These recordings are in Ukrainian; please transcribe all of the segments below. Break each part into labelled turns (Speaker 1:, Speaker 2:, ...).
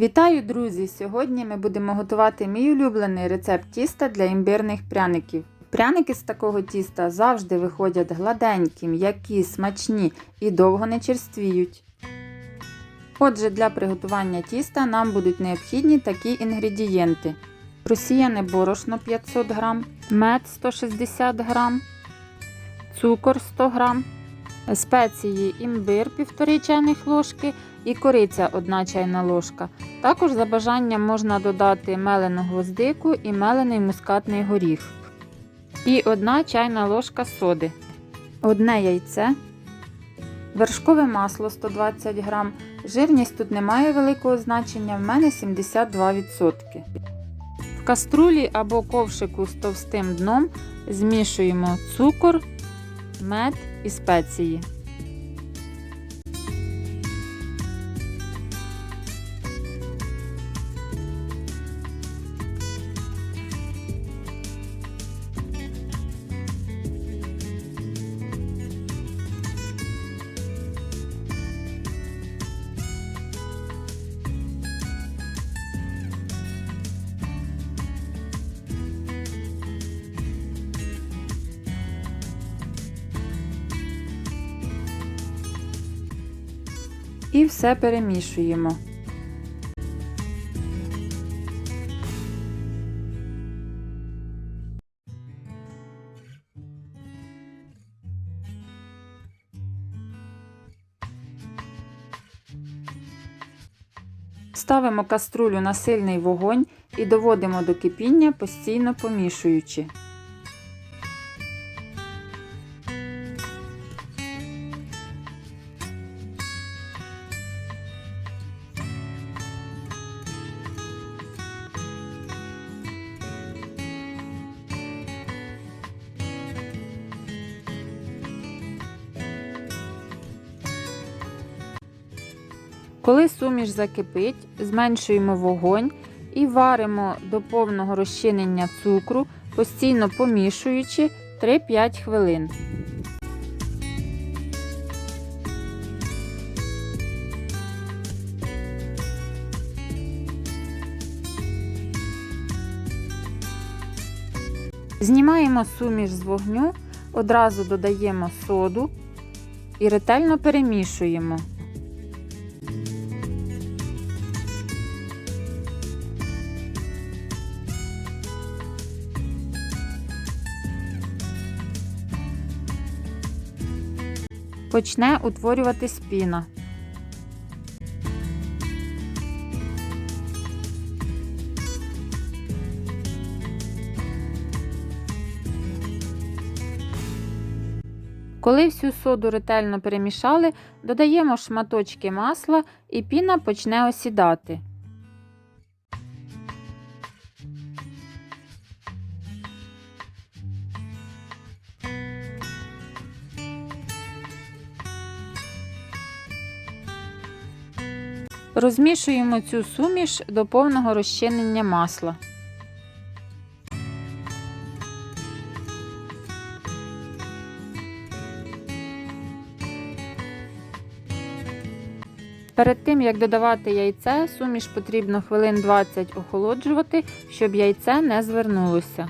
Speaker 1: Вітаю, друзі! Сьогодні ми будемо готувати мій улюблений рецепт тіста для імбирних пряників. Пряники з такого тіста завжди виходять гладенькі, м'які, смачні і довго не черствіють. Отже, для приготування тіста нам будуть необхідні такі інгредієнти: просіяне борошно 500 г, мед 160 г, цукор 100 г, спеції імбир 1,5 чайних ложки і кориця 1 чайна ложка. Також за бажанням можна додати мелену гвоздику і мелений мускатний горіх. І 1 чайна ложка соди, одне яйце, вершкове масло 120 г. Жирність тут не має великого значення, в мене 72%. В каструлі або ковшику з товстим дном змішуємо цукор, мед і спеції. І все перемішуємо. Ставимо каструлю на сильний вогонь і доводимо до кипіння, постійно помішуючи. Коли суміш закипить, зменшуємо вогонь і варимо до повного розчинення цукру, постійно помішуючи 3-5 хвилин. Знімаємо суміш з вогню, одразу додаємо соду і ретельно перемішуємо. Почне утворюватись піна. Коли всю соду ретельно перемішали, додаємо шматочки масла і піна почне осідати. Розмішуємо цю суміш до повного розчинення масла. Перед тим, як додавати яйце, суміш потрібно хвилин 20 охолоджувати, щоб яйце не звернулося.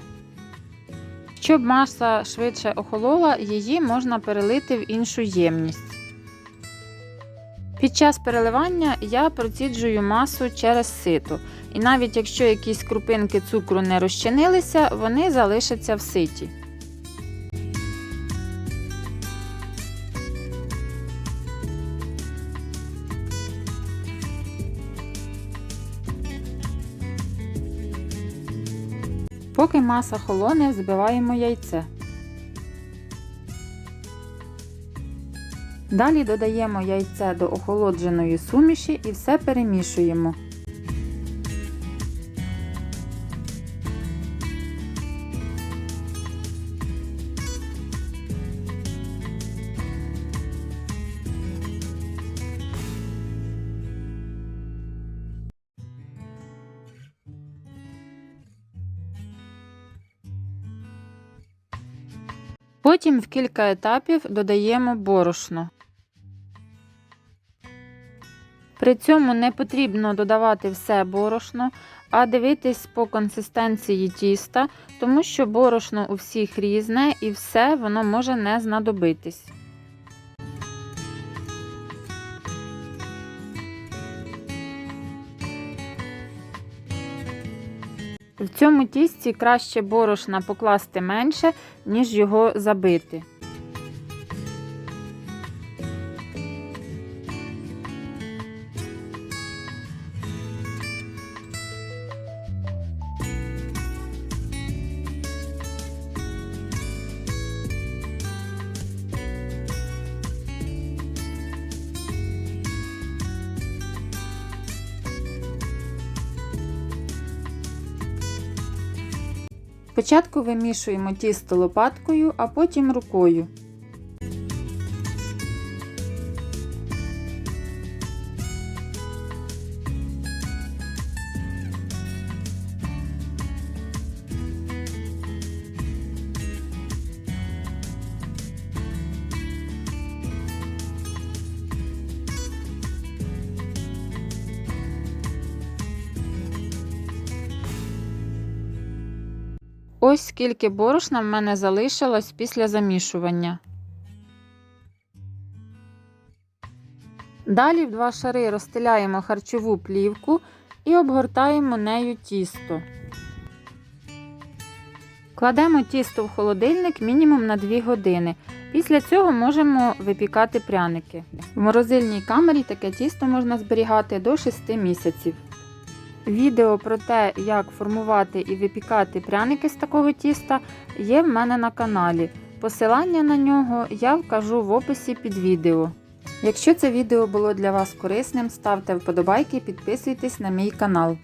Speaker 1: Щоб маса швидше охолола, її можна перелити в іншу ємність. Під час переливання я проціджую масу через сито, і навіть якщо якісь крупинки цукру не розчинилися, вони залишаться в ситі. Поки маса холоне, збиваємо яйце. Далі додаємо яйце до охолодженої суміші і все перемішуємо. Потім в кілька етапів додаємо борошно. При цьому не потрібно додавати все борошно, а дивитись по консистенції тіста, тому що борошно у всіх різне і все воно може не знадобитись. В цьому тісті краще борошна покласти менше, ніж його забити. Спочатку вимішуємо тісто лопаткою, а потім рукою. Ось скільки борошна в мене залишилось після замішування. Далі в два шари розстеляємо харчову плівку і обгортаємо нею тісто. Кладемо тісто в холодильник мінімум на 2 години. Після цього можемо випікати пряники. В морозильній камері таке тісто можна зберігати до 6 місяців. Відео про те, як формувати і випікати пряники з такого тіста, є в мене на каналі. Посилання на нього я вкажу в описі під відео. Якщо це відео було для вас корисним, ставте вподобайки і підписуйтесь на мій канал.